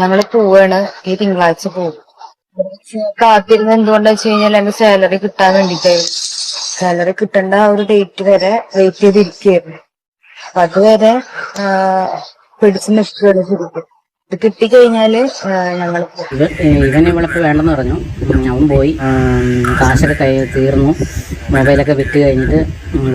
ഞങ്ങൾ പോവാണ്. ഈ തിങ്കളാഴ്ച പോകും കാത്തിരുന്ന് എന്തുകൊണ്ടാ വെച്ച് കഴിഞ്ഞാൽ എന്റെ സാലറി കിട്ടാൻ വേണ്ടിട്ടായിരുന്നു സാലറി കിട്ടേണ്ട ആ ഒരു ഡേറ്റ് വരെ വെയിറ്റ് ചെയ്തിരിക്കുകയായിരുന്നു. അപ്പൊ അതുവരെ പിടിച്ചു നിൽക്കുകയാണ് ശരിക്കും. ഇത് ഞങ്ങൾ വേണ്ടെന്ന് പറഞ്ഞു. അവൻ പോയി. കാശൊക്കെ കൈ തീർന്നു. മൊബൈലൊക്കെ വിറ്റ് കഴിഞ്ഞിട്ട്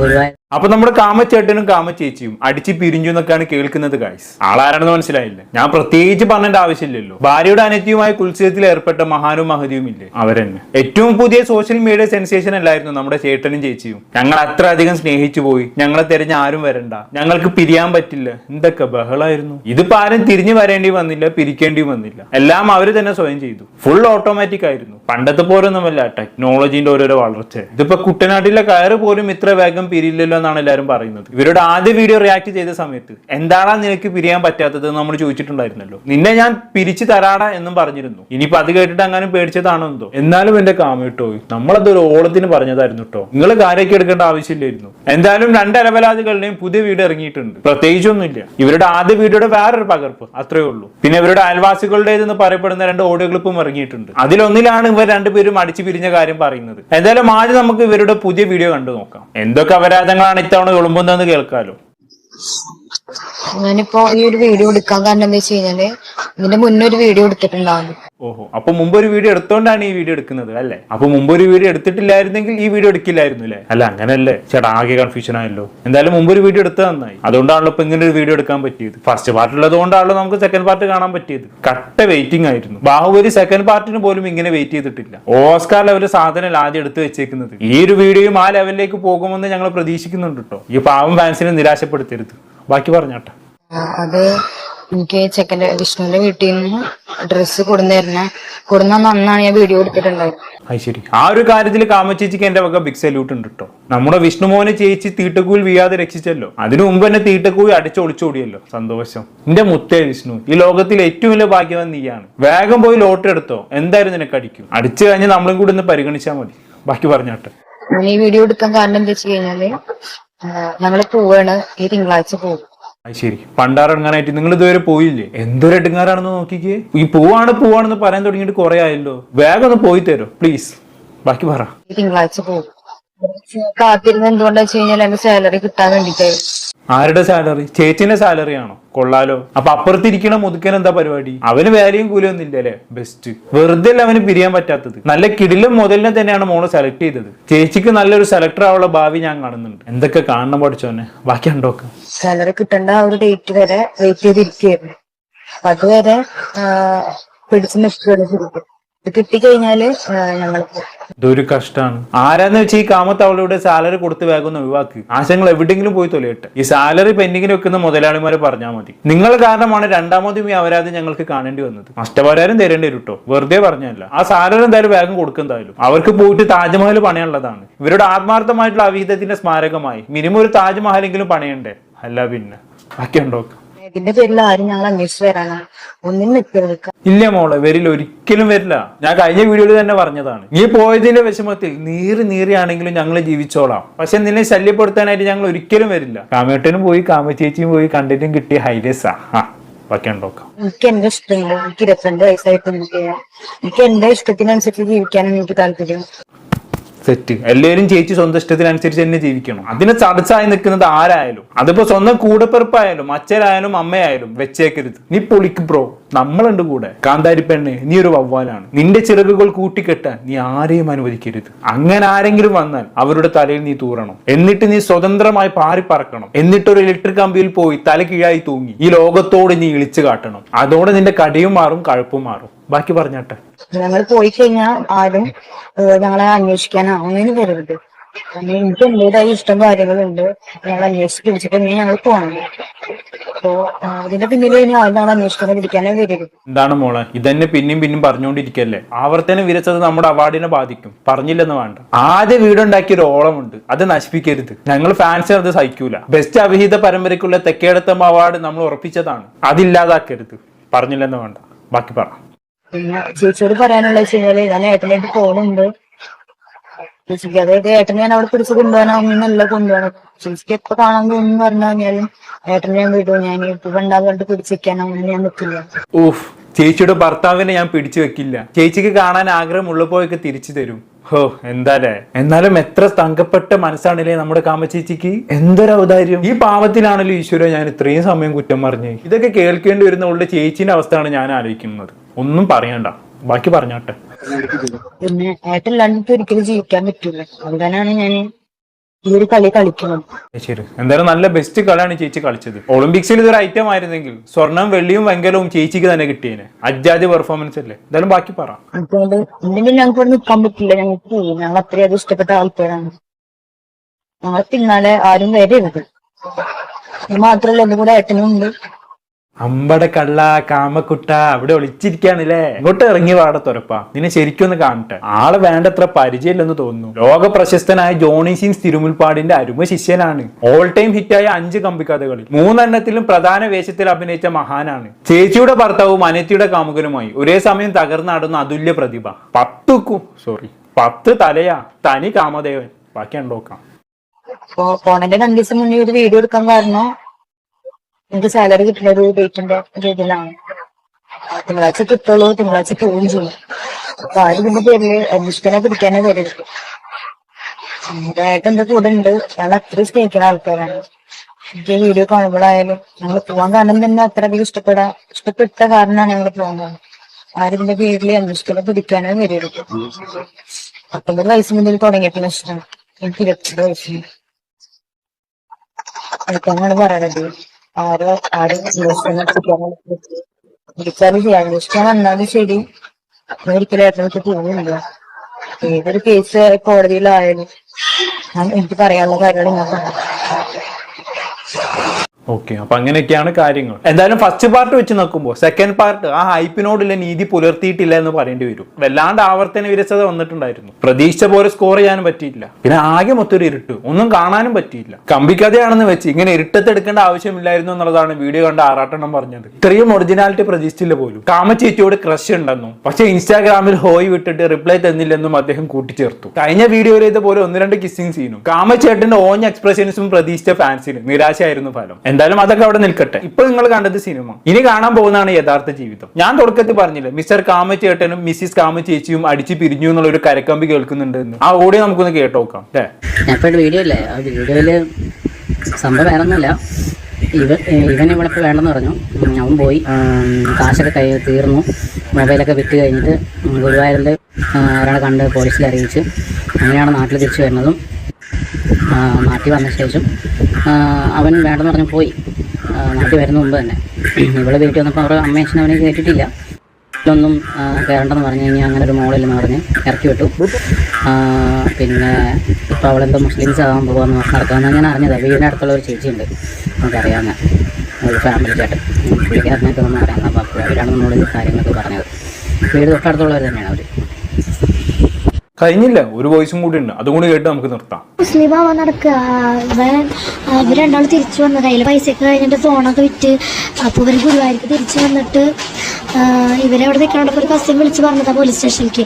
ഗുരുവായൂർ അപ്പൊ നമ്മുടെ കാമച്ചേട്ടനും കാമച്ചേച്ചിയും അടിച്ച് പിരിഞ്ഞു എന്നൊക്കെയാണ് കേൾക്കുന്നത് ഗായ്സ് ആളാരാണെന്ന് മനസ്സിലായില്ല? ഞാൻ പ്രത്യേകിച്ച് പറഞ്ഞേണ്ട ആവശ്യമില്ലല്ലോ. ഭാര്യയുടെ അനത്യവുമായി കുത്സവത്തിൽ ഏർപ്പെട്ട മഹാനും മഹതിയും ഇല്ലേ? അവരെന്നെ. ഏറ്റവും പുതിയ സോഷ്യൽ മീഡിയ സെൻസേഷൻ അല്ലായിരുന്നു നമ്മുടെ ചേട്ടനും ചേച്ചിയും. ഞങ്ങൾ അത്ര അധികം സ്നേഹിച്ചു പോയി. ഞങ്ങളെ തിരഞ്ഞ ആരും വരണ്ട. ഞങ്ങൾക്ക് പിരിയാൻ പറ്റില്ല. എന്തൊക്കെ ബഹളായിരുന്നു. ഇതിപ്പോ ആരും തിരിഞ്ഞു വരേണ്ടി വന്നില്ല പിരിക്കേണ്ടി വന്നില്ല. എല്ലാം അവർ തന്നെ സ്വയം ചെയ്തു. ഫുൾ ഓട്ടോമാറ്റിക് ആയിരുന്നു. പണ്ടത്തെ പോലൊന്നുമല്ല ടെക്നോളജിന്റെ ഓരോരോ വളർച്ച. ഇതിപ്പോ കുട്ടനാട്ടിലെ കയറ് പോലും ഇത്ര വേഗം പിരിയില്ലല്ലോ എന്നാണ് എല്ലാവരും പറയുന്നത്. ഇവരുടെ ആദ്യ വീഡിയോ റിയാക്ട് ചെയ്ത സമയത്ത് എന്താണ് നിനക്ക് പിരിയാൻ പറ്റാത്തത്? നമ്മൾ ചോദിച്ചിട്ടുണ്ടായിരുന്നല്ലോ. നിന്നെ ഞാൻ പിരിച്ചു തരാടാ എന്നും പറഞ്ഞിരുന്നു. ഇനിയിപ്പോ അത് കേട്ടിട്ട് അങ്ങനെ പേടിച്ചതാണോ എന്തോ? എന്നാലും എന്റെ കാമിട്ടോ നമ്മളത് ഒരു ഓളത്തിന് പറഞ്ഞതായിരുന്നു കേട്ടോ നിങ്ങൾ കാര്യമൊക്കെ എടുക്കേണ്ട ആവശ്യമില്ലായിരുന്നു. എന്തായാലും രണ്ട് അലവലാദികളുടെയും പുതിയ വീട് ഇറങ്ങിയിട്ടുണ്ട്. പ്രത്യേകിച്ചൊന്നുമില്ല. ഇവരുടെ ആദ്യ വീഡിയോയുടെ വേറൊരു പകർപ്പ് അത്രേ ഉള്ളൂ. പിന്നെ ഇവരുടെ അയൽവാസികളുടേതെന്ന് പറയപ്പെടുന്ന രണ്ട് ഓഡിയോ ക്ലിപ്പും ഇറങ്ങിയിട്ടുണ്ട്. അതിലൊന്നിലാണ് ഇവർ രണ്ടുപേരും അടിച്ചു പിരിഞ്ഞ കാര്യം പറയുന്നത്. എന്തായാലും ആദ്യം നമുക്ക് ഇവരുടെ പുതിയ വീഡിയോ കണ്ടു നോക്കാം. എന്തൊക്കെ അപരാധങ്ങളാണ് ഇത്തവണ വിളമ്പുന്നതെന്ന് കേൾക്കാലോ? ഞാനിപ്പോ ഈ ഒരു വീഡിയോ എടുക്കാൻ കാരണം എന്താ വെച്ച് കഴിഞ്ഞാൽ ഇതിന്റെ മുന്നേ ഒരു വീഡിയോ എടുത്തിട്ടുണ്ടാവും ഓഹോ. അപ്പൊ മുമ്പ് ഒരു വീഡിയോ എടുത്തോണ്ടാണ് ഈ വീഡിയോ എടുക്കുന്നത് അല്ലേ? അപ്പൊ മുമ്പ് ഒരു വീഡിയോ എടുത്തിട്ടില്ലായിരുന്നെങ്കിൽ ഈ വീഡിയോ എടുക്കില്ലായിരുന്നു അല്ലേ? അല്ല അങ്ങനല്ലേ. ചേട്ടാ ആകെ കൺഫ്യൂഷൻ ആയല്ലോ. എന്തായാലും മുമ്പ് ഒരു വീഡിയോ എടുത്തത് നന്നായി. അതുകൊണ്ടാണല്ലോ ഇപ്പൊ ഇങ്ങനെ ഒരു വീഡിയോ എടുക്കാൻ പറ്റിയത്. ഫസ്റ്റ് പാർട്ട് കൊണ്ടാണല്ലോ നമുക്ക് സെക്കൻഡ് പാർട്ട് കാണാൻ പറ്റിയത്. കട്ട വെയിറ്റിംഗ് ആയിരുന്നു. ബാഹുബലി സെക്കൻഡ് പാർട്ടിന് പോലും ഇങ്ങനെ വെയിറ്റ് ചെയ്തിട്ടില്ല. ഓസ്കാർ ലെവൽ സാധനം ആദ്യം എടുത്തു വെച്ചേക്കുന്നത്. ഈ ഒരു വീഡിയോയും ആ ലെവലിലേക്ക് പോകുമെന്ന് ഞങ്ങൾ പ്രതീക്ഷിക്കുന്നുണ്ട് കേട്ടോ ഈ പാവം ഫാൻസിനെ നിരാശപ്പെടുത്തരുത്. ബാക്കി പറഞ്ഞാട്ടെ. അത് എനിക്ക് ചെക്കന്റെ വിഷ്ണുവിന്റെ വീട്ടിൽ നിന്ന് ഡ്രസ്സ് കൊടുന്നിരുന്ന. കൊടുന്ന അന്നാണ് ഞാൻ വീഡിയോ എടുത്തിട്ടുണ്ടായിരുന്നു അത് ശരി. ആ ഒരു കാര്യത്തിൽ കാമച്ചേച്ചിക്ക് എന്റെ വക ബിഗ് സല്യൂട്ട് ഉണ്ട് കേട്ടോ നമ്മുടെ വിഷ്ണുമോനെ ചേച്ചി തീട്ടക്കൂൽ വീഴാതെ രക്ഷിച്ചല്ലോ. അതിനു മുമ്പ് തന്നെ തീട്ടക്കൂൽ അടിച്ചൊളിച്ചോടിയല്ലോ സന്തോഷം. എന്റെ മുത്തേ വിഷ്ണു ഈ ലോകത്തിൽ ഏറ്റവും വലിയ ഭാഗ്യവാൻ നീയാണ്. വേഗം പോയി ലോട്ടറി എടുത്തോ. എന്തായാലും നിനക്ക് അടിക്കും. അടിച്ചു കഴിഞ്ഞ് നമ്മളും കൂടി ഒന്ന് പരിഗണിച്ചാൽ മതി. ബാക്കി പറഞ്ഞാട്ടെ. ഞാൻ ഈ വീഡിയോ എടുക്കാൻ കാരണം എന്താ വെച്ച് കഴിഞ്ഞാൽ ഞങ്ങൾ പോവാണ് ഈ തിങ്കളാഴ്ച പോകും. ശരി. പണ്ടാറിറങ്ങാനായിട്ട് നിങ്ങൾ ഇതുവരെ പോയില്ലേ? എന്തൊരു എടുങ്ങാറാണെന്ന് നോക്കിക്കേ. ഈ പോവാണ് പോവാണെന്ന് പറയാൻ തുടങ്ങിയിട്ട് കുറെ ആയല്ലോ. വേഗം ഒന്ന് പോയി തരോ പ്ലീസ് ബാക്കി പറ. തിങ്കളാഴ്ച പോകും. കാത്തിരുന്ന് എന്തുകൊണ്ടാ വെച്ച് കഴിഞ്ഞാൽ എന്റെ സാലറി കിട്ടാൻ വേണ്ടിട്ടായിരുന്നു ആരുടെ സാലറി ചേച്ചിന്റെ സാലറി ആണോ? കൊള്ളാലോ. അപ്പൊ അപ്പുറത്തിരിക്കണ മുതുക്കൻ എന്താ പരിപാടി? അവന് വേലയും കൂലിയൊന്നും ഇല്ല അല്ലെ? ബെസ്റ്റ് വെറുതെ അല്ല അവന് പിരിയാൻ പറ്റാത്തത്. നല്ല കിടിലും മുതലിനെ തന്നെയാണ് മോൾ സെലക്ട് ചെയ്തത്. ചേച്ചിക്ക് നല്ലൊരു സെലക്ടർ ആവുള്ള ഭാവി ഞാൻ കാണുന്നുണ്ട്. എന്തൊക്കെ കാണണം പഠിച്ചോനെ ബാക്കി ഉണ്ടോക്ക് സാലറി കിട്ടേണ്ട ആ ഒരു ഡേറ്റ് വരെ വെയിറ്റ് ചെയ്തിരിക്കുകയായിരുന്നു. അതുവരെ പിടിച്ചു നിൽക്കുകയാണ് ശരിക്കും. ഇത് കിട്ടിക്കഴിഞ്ഞാൽ ഞങ്ങൾ ഇതൊരു കഷ്ടാണ്. ആരാന്ന് വെച്ചാൽ ഈ കാമത്ത് അവളുടെ സാലറി കൊടുത്ത് വേഗം ഒഴിവാക്കി. ആശങ്ക എവിടെയെങ്കിലും പോയി തൊലയട്ടെ. ഈ സാലറി പെൻഡിങ്ങിൽ വെക്കുന്ന മുതലാളിമാരെ പറഞ്ഞാൽ മതി. നിങ്ങൾ കാരണമാണ് രണ്ടാമതും ഈ അപരാധം ഞങ്ങൾക്ക് കാണേണ്ടി വന്നത്. നഷ്ടപരിഹാരം തരേണ്ടി വരും കേട്ടോ വെറുതെ പറഞ്ഞല്ല ആ സാലറി എന്തായാലും വേഗം കൊടുക്കുന്നതായാലും അവർക്ക് പോയിട്ട് താജ്മഹൽ പണിയാനുള്ളതാണ് ഇവരുടെ ആത്മാർത്ഥമായിട്ടുള്ള അവിഹിതത്തിന്റെ സ്മാരകമായി. മിനിമം ഒരു താജ്മഹലെങ്കിലും പണിയണ്ടേ? അല്ല പിന്നെ. ബാക്കി ഉണ്ടോ ഇതിന്റെ പേരിൽ ആരും ഞങ്ങൾ അന്വേഷിച്ചു വരാനാ. ഒന്നിനും നിൽക്കരുത് ഇല്ല മോളെ വരില്ല. ഒരിക്കലും വരില്ല. ഞാൻ കഴിഞ്ഞ വീഡിയോയിൽ തന്നെ പറഞ്ഞതാണ്. നീ പോയതിന്റെ വിഷമത്തിൽ നീറി നീറിയാണെങ്കിലും ഞങ്ങൾ ജീവിച്ചോളാം. പക്ഷെ നിന്നെ ശല്യപ്പെടുത്താനായിട്ട് ഞങ്ങൾ ഒരിക്കലും വരില്ല. കാമേട്ടനും പോയി കാമച്ചേച്ചിയും പോയി കണ്ടിട്ടും കിട്ടിയ ഹൈലൈറ്റ്സാ ആ. എനിക്ക് എന്റെ ഇഷ്ടങ്ങൾ എനിക്ക് ഇരുപത്തിരണ്ട് വയസ്സായിട്ട് എനിക്ക് എനിക്ക് എന്റെ ഇഷ്ടത്തിനനുസരിച്ച് ജീവിക്കാനാണ് എനിക്ക് താല്പര്യം. സെറ്റ് എല്ലാവരും ചേച്ചി സ്വന്തം ഇഷ്ടത്തിനനുസരിച്ച് തന്നെ ജീവിക്കണം. അതിന് തടസ്സമായി നിൽക്കുന്നത് ആരായാലും അതിപ്പോ സ്വന്തം കൂടപ്പിറപ്പായാലും അച്ഛനായാലും അമ്മയായാലും വെച്ചേക്കരുത്. നീ പൊളിക്ക് ബ്രോ നമ്മളുണ്ട് കൂടെ. കാന്താരി പെണ്ണ് നീ ഒരു വവ്വാലാണ്. നിന്റെ ചിറകുകൾ കൂട്ടിക്കെട്ടാൻ നീ ആരെയും അനുവദിക്കരുത്. അങ്ങനെ ആരെങ്കിലും വന്നാൽ അവരുടെ തലയിൽ നീ തൂറണം. എന്നിട്ട് നീ സ്വതന്ത്രമായി പാറി പറക്കണം. എന്നിട്ട് ഒരു ഇലക്ട്രിക് കമ്പിയിൽ പോയി തല കീഴായി തൂങ്ങി. ഈ ലോകത്തോട് നീ ഇളിച്ചു കാട്ടണം. അതോടെ നിന്റെ കടിയും മാറും കഴുപ്പും മാറും. ബാക്കി പറഞ്ഞാട്ടെ. ഞങ്ങൾ പോയി കഴിഞ്ഞാൽ ആരും ഞങ്ങളെ അന്വേഷിക്കാനോ. ഒന്നിനും വരരുത്. എനിക്ക് എന്റേതായ ഇഷ്ടം കാര്യങ്ങളുണ്ട്. ഞങ്ങൾ അന്വേഷിച്ച് പിടിച്ചിട്ട് ഇനി ഞങ്ങൾ പോകണം അപ്പോ അതിന്റെ പിന്നിൽ ഇനി ഞങ്ങൾ അന്വേഷിക്കാൻ പിടിക്കാനോ വരരുത്. എന്താണ് മോളെ? ഇതന്നെ പിന്നെയും പിന്നെയും പറഞ്ഞുകൊണ്ടിരിക്കല്ലേ ആവർത്തനം വിരച്ചത് നമ്മുടെ അവാർഡിനെ ബാധിക്കും. പറഞ്ഞില്ലെന്ന് വേണ്ട. ആദ്യ വീടുണ്ടാക്കിയ ഒരു ഓളമുണ്ട്. അത് നശിപ്പിക്കരുത്. ഞങ്ങൾ ഫാൻസ് അത് സഹിക്കൂല. ബെസ്റ്റ് അവിഹിത പരമ്പരയ്ക്കുള്ള തെക്കേടത്തം അവാർഡ് നമ്മൾ ഉറപ്പിച്ചതാണ്. അതില്ലാതാക്കരുത്. പറഞ്ഞില്ലെന്ന് വേണ്ട. ബാക്കി പറ. പിന്നെ ചേച്ചിയോട് പറയാനുള്ള വെച്ച് കഴിഞ്ഞാൽ ഞാൻ ഏട്ടനായിട്ട് ഫോണുണ്ട് ചേച്ചിക്ക് അതായത് ഏട്ടനെ ഞാൻ അവിടെ പിടിച്ച് നല്ല കൊണ്ടുപോകണം. ചേച്ചിക്ക് എപ്പോ കാണാൻ തോന്നുന്നു പറഞ്ഞു കഴിഞ്ഞാലും ഏട്ടനെ ഞാൻ വിടും. ഞാൻ ഇപ്പൊ ഉണ്ടാകും കണ്ട് അങ്ങനെ ഞാൻ നിൽക്കില്ല ചേച്ചിയുടെ ഭർത്താവിനെ ഞാൻ പിടിച്ചു വെക്കില്ല. ചേച്ചിക്ക് കാണാൻ ആഗ്രഹം ആഗ്രഹമുള്ളപ്പോഴൊക്കെ തിരിച്ചു തരും. ഹോ എന്താലേ? എന്നാലും എത്ര തങ്കപ്പെട്ട മനസ്സാണല്ലേ നമ്മുടെ കാമച്ചേച്ചിക്ക് എന്തൊരു ഔദാര്യം. ഈ പാവത്തിലാണല്ലോ ഈശ്വര ഞാൻ ഇത്രയും സമയം കുറ്റം പറഞ്ഞു. ഇതൊക്കെ കേൾക്കേണ്ടി വരുന്ന ഉള്ള ചേച്ചിന്റെ അവസ്ഥയാണ് ഞാൻ ആലോചിക്കുന്നത്. ഒന്നും പറയണ്ട. ബാക്കി പറഞ്ഞാട്ടെ. പിന്നെ എനിക്ക് ഒരിക്കലും ജീവിക്കാൻ പറ്റൂല. അങ്ങനെയാണ് ഞാൻ ഈ ഒരു കളി കളിക്കുന്നത്. ശരി. എന്തായാലും നല്ല ബെസ്റ്റ് കളിയാണ് ചേച്ചി കളിച്ചത്. ഒളിമ്പിക്സിൽ ഇതൊരു ഐറ്റം ആയിരുന്നെങ്കിൽ സ്വർണം വെള്ളിയും വെങ്കലവും ചേച്ചിക്ക് തന്നെ കിട്ടിയേനെ. അജാതി പെർഫോമൻസ് അല്ലേ? എന്തായാലും ബാക്കി പറ. അതുകൊണ്ട് എന്തെങ്കിലും ഞങ്ങൾക്ക് ഇവിടെ നിൽക്കാൻ പറ്റില്ല. ഞങ്ങൾക്ക് ഞങ്ങൾ അത്രയും ഇഷ്ടപ്പെട്ട ആൾക്കാരാണ്. ഞങ്ങളെ പിന്നാലെ ആരും വരരുത്. മാത്രല്ല എന്റെ കൂടെ ഏട്ടനും ഉണ്ട്. അമ്പട കള്ള കാമക്കുട്ട അവിടെ ഒളിച്ചിരിക്കാണല്ലേ? ഇങ്ങോട്ട് ഇറങ്ങി വാട തുറപ്പാ നിന്നെ ശരിക്കും ഒന്ന് കാണട്ടെ. ആൾ വേണ്ടത്ര പരിചയമില്ലെന്ന് തോന്നുന്നു. ലോക പ്രശസ്തനായ ജോണി സിംഗ് തിരുമുൽപ്പാടിന്റെ അരുമ ശിഷ്യനാണ്. ഓൾ ടൈം ഹിറ്റായ അഞ്ച് കമ്പിക്കഥകളിൽ മൂന്നെണ്ണത്തിലും പ്രധാന വേഷത്തിൽ അഭിനയിച്ച മഹാനാണ്. ചേച്ചിയുടെ ഭർത്താവും അനത്തിയുടെ കാമുകനുമായി ഒരേ സമയം തകർന്നാടുന്ന അതുല്യ പ്രതിഭ. പത്തുക്കു സോറി പത്ത് തലയാ തനി കാമദേവൻ. ബാക്കി ഉണ്ടോക്കാം ഫോണിന്റെ രണ്ടു ദിവസം മുന്നേ ഒരു വീഡിയോ എടുക്കാൻ കാരണം? എനിക്ക് സാലറി കിട്ടുന്ന ഒരു ഡേറ്റിന്റെ രീതിയിലാണ് തിങ്കളാഴ്ച കിട്ടുള്ളൂ തിങ്കളാഴ്ച പോവുകയും ചെയ്യും. അപ്പൊ ആരും ഇതിന്റെ പേരിൽ അന്വേഷിക്കാനെ പിടിക്കാനേ വരരുത് ഏട്ടൻ എന്റെ കൂടെ ഉണ്ട്. ഞങ്ങൾ അത്രയും സ്നേഹിക്കുന്ന ആൾക്കാരാണ്. എനിക്ക് വീഡിയോ കാണുമ്പോഴായാലും ഞങ്ങൾ പോവാൻ കാരണം തന്നെ അത്രയധികം ഇഷ്ടപ്പെടാ ഇഷ്ടപ്പെട്ട കാരണമാണ് ഞങ്ങൾ പോകുന്നത് ആരും ഇതിന്റെ പേരിൽ അന്വേഷിക്കാനെ പിടിക്കാനേ വരരുത് പത്തൊമ്പത് വയസ്സ് മുതൽ തുടങ്ങിയപ്പോൾ ഇഷ്ടമാണ് എനിക്ക് ഇരുപത്തി വയസ്സിന് എനിക്കങ്ങനെ പറയണത്. വന്നാലും ശരി. പോകുന്നില്ല. ഏതൊരു കേസ് കോടതിയിലായാലും എനിക്ക് പറയാനുള്ള കാര്യങ്ങൾ ഞാൻ പറയാം ഓക്കെ അപ്പൊ അങ്ങനെയൊക്കെയാണ് കാര്യങ്ങൾ. എന്തായാലും ഫസ്റ്റ് പാർട്ട് വെച്ച് നോക്കുമ്പോൾ സെക്കൻഡ് പാർട്ട് ആ ഹൈപ്പിനോടുള്ള നീതി പുലർത്തിയിട്ടില്ല എന്ന് പറയേണ്ടി വരും. വല്ലാണ്ട് ആവർത്തന വിരസത വന്നിട്ടുണ്ടായിരുന്നു. പ്രതീക്ഷിച്ച പോലെ സ്കോർ ചെയ്യാനും പറ്റിയില്ല പിന്നെ ആകെ മൊത്തം ഒരു ഇരുട്ട്. ഒന്നും കാണാനും പറ്റിയില്ല. കമ്പിക്കഥയാണെന്ന് വെച്ച് ഇങ്ങനെ ഇരുട്ടത്തെടുക്കേണ്ട ആവശ്യമില്ലായിരുന്നു എന്നുള്ളതാണ് വീഡിയോ കണ്ട ആറാട്ടെണ്ണം പറഞ്ഞത്. ഇത്രയും ഒറിജിനാലിറ്റി പ്രതീക്ഷിച്ചില്ല പോലും. കാമച്ചേച്ചിയോട് ക്രഷ് ഉണ്ടെന്നും പക്ഷെ ഇൻസ്റ്റാഗ്രാമിൽ ഹോയ് വിട്ടിട്ട് റിപ്ലൈ തന്നില്ലെന്നും അദ്ദേഹം കൂട്ടിച്ചേർത്തു. കഴിഞ്ഞ വീഡിയോയിൽ ഇതുപോലെ ഒന്ന് രണ്ട് കിസ്സിംഗ് സീനും കാമച്ചേട്ടന്റെ ഓൺ എക്സ്പ്രഷൻസും പ്രതീക്ഷിച്ച ഫാൻസിന് നിരാശയായിരുന്നു ഫലം. എന്തായാലും അതൊക്കെ അവിടെ നിൽക്കട്ടെ. ഇപ്പൊ നിങ്ങൾ കണ്ടത് സിനിമ. ഇനി കാണാൻ പോകുന്നതാണ് യഥാർത്ഥ ജീവിതം. ഞാൻ തുടക്കത്തിൽ പറഞ്ഞില്ലേ മിസ്റ്റർ കാമ ചേട്ടനും മിസ്സിസ് കാമ ചേച്ചിയും അടിച്ചു പിരിഞ്ഞു എന്നുള്ള ഒരു കരക്കമ്പി കേൾക്കുന്നുണ്ട് എന്ന്. ആ ഓഡിയോ നമുക്കൊന്ന് കേട്ടോക്കാം അല്ലേ? വീഡിയോ ഇല്ലേ ആ വീഡിയോയിൽ സംഭവം വേറെ ഒന്നുമില്ല ഇവൻ ഇവൻ ഇവിടെ ഇപ്പോൾ വേണ്ടെന്ന് പറഞ്ഞു. അവൻ പോയി. കാശൊക്കെ കൈ തീർന്നു. മൊബൈലൊക്കെ വിറ്റ് കഴിഞ്ഞിട്ട് ഗുരുവായൂരിൽ ഒരാളെ കണ്ട് പോലീസിൽ അറിയിച്ച് അങ്ങനെയാണ് നാട്ടിൽ തിരിച്ചു വരുന്നതും. നാട്ടിൽ വന്ന ശേഷം അവൻ വേണ്ടെന്ന് പറഞ്ഞ് പോയി. നാട്ടിൽ വരുന്ന മുമ്പ് തന്നെ. ഇവിടെ വീട്ടിൽ വന്നപ്പോൾ അവരുടെ അമ്മേച്ചൻ അവനെ കേട്ടിട്ടില്ല. ഒന്നും കയറണ്ടെന്ന് പറഞ്ഞു കഴിഞ്ഞാൽ അങ്ങനെ ഒരു മോളില്ലെന്ന് പറഞ്ഞ് ഇറക്കി വിട്ടു. പിന്നെ ഇപ്പോൾ അവളെന്തോ മുസ്ലിംസ് ആകാൻ പോകുമെന്ന് പറഞ്ഞ് നടക്കാമെന്ന് ഞാൻ അറിഞ്ഞത്. വീടിന്റെ അടുത്തുള്ള ഒരു ചേച്ചിയുണ്ട്. നമുക്കറിയാവുന്ന ഒരു ഫാമിലി ചേട്ടൻ പുള്ളിക്കാരനൊക്കെ നമ്മൾ അറിയാവുന്ന അപ്പോൾ അവരാണ് നമ്മളോട് കാര്യങ്ങളൊക്കെ പറഞ്ഞത്. വീട് തൊട്ടടുത്തുള്ളവർ തന്നെയാണ് അവർ കഴിഞ്ഞില്ല. ഒരു വോയിസും കൂടി ഉണ്ട്. അതും കൂടി കേട്ട് നമുക്ക് നിർത്താം. മുസ്ലിം ആവാൻ രണ്ടാൾ തിരിച്ചു വന്നത്. കയ്യിൽ പൈസയൊക്കെ കഴിഞ്ഞിട്ട് ഫോണൊക്കെ വിറ്റ് അപ്പോൾ ഇവർ ഗുരുവായൂർക്ക് തിരിച്ചു വന്നിട്ട് ഇവരവിടെ നിൽക്കണപ്പോൾ ഒരു കസ്റ്റം വിളിച്ച് പറഞ്ഞതാ പോലീസ് സ്റ്റേഷനിലേക്ക്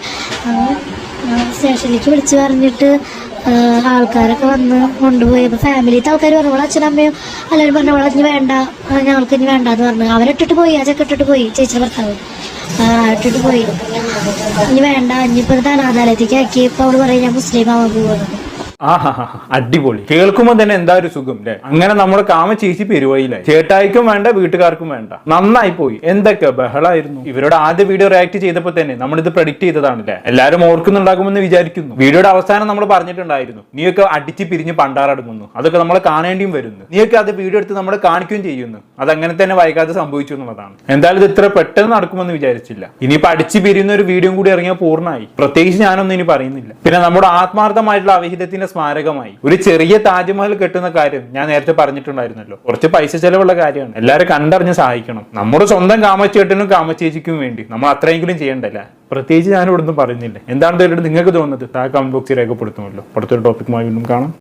സ്റ്റേഷനിലേക്ക് വിളിച്ച് പറഞ്ഞിട്ട് ആൾക്കാരൊക്കെ വന്ന് കൊണ്ടുപോയി. അപ്പോൾ ഫാമിലിത്തെ ആൾക്കാർ പറഞ്ഞു അവളെ അച്ഛനമ്മയും എല്ലാവരും പറഞ്ഞു അവളെ ഇനി വേണ്ട ഞങ്ങൾക്ക് ഇനി വേണ്ട എന്ന് പറഞ്ഞു അവരിട്ടിട്ട് പോയി ആ ഇട്ടിട്ട് പോയി ചേച്ചിയുടെ ഭർത്താവ്. ഇട്ടിട്ട് പോയി. ഇനി വേണ്ട ഇനിയിപ്പോൾ ഇത് അനാഥാലയത്തേക്ക് ആക്കി. ഇപ്പോൾ അവൾ പറയും ഞാൻ മുസ്ലിം ആവാൻ പോകുന്നത് ആഹാ അടിപൊളി. കേൾക്കുമ്പോൾ തന്നെ എന്താ ഒരു സുഖം അല്ലെ അങ്ങനെ നമ്മുടെ കാമ ചേച്ചി പെരുവയിലായി ചേട്ടായിക്കും വേണ്ട വീട്ടുകാർക്കും വേണ്ട. നന്നായി പോയി എന്തൊക്കെ ബഹളായിരുന്നു. ഇവരുടെ ആദ്യ വീഡിയോ റിയാക്ട് ചെയ്തപ്പോൾ തന്നെ നമ്മൾ നമ്മളിത് പ്രഡിക്ട് ചെയ്തതാണല്ലേ എല്ലാവരും ഓർക്കുന്നുണ്ടാകുമെന്ന് വിചാരിക്കുന്നു. വീഡിയോയുടെ അവസാനം നമ്മൾ പറഞ്ഞിട്ടുണ്ടായിരുന്നു നീയൊക്കെ അടിച്ച് പിരിഞ്ഞ് പണ്ടാറടങ്ങുന്നു. അതൊക്കെ നമ്മളെ കാണേണ്ടിയും വരുന്നു. നീയൊക്കെ അത് വീഡിയോ എടുത്ത് നമ്മളെ കാണിക്കുകയും ചെയ്യുന്നു. അത് അങ്ങനെ തന്നെ വൈകാതെ സംഭവിച്ചു എന്നുള്ളതാണ്. എന്തായാലും ഇത് ഇത്ര പെട്ടെന്ന് നടക്കുമെന്ന് വിചാരിച്ചില്ല. ഇനിയിപ്പോ അടിച്ച് പിരിയുന്ന ഒരു വീഡിയോ കൂടി ഇറങ്ങിയാൽ പൂർണമായി. പ്രത്യേകിച്ച് ഞാനൊന്നും ഇനി പറയുന്നില്ല. പിന്നെ നമ്മുടെ ആത്മാർത്ഥമായിട്ടുള്ള അവിഹിതത്തിന്റെ സ്മാരകമായി. ഒരു ചെറിയ താജ്മഹൽ കെട്ടുന്ന കാര്യം ഞാൻ നേരത്തെ പറഞ്ഞിട്ടുണ്ടായിരുന്നല്ലോ. കുറച്ച് പൈസ ചെലവുള്ള കാര്യമാണ്. എല്ലാവരും കണ്ടറിഞ്ഞ് സഹായിക്കണം. നമ്മുടെ സ്വന്തം കാമച്ചേട്ടനും കാമച്ചേച്ചിക്കും വേണ്ടി നമ്മൾ അത്രയെങ്കിലും ചെയ്യണ്ടല്ല? പ്രത്യേകിച്ച് ഞാൻ ഇവിടുന്ന് പറയുന്നില്ല. എന്താണ് നിങ്ങൾക്ക് തോന്നുന്നത്? താ കമന്റ് ബോക്സിൽ രേഖപ്പെടുത്തുമല്ലോ. അടുത്തൊരു ടോപ്പിക്കുമായി വീണ്ടും കാണാം.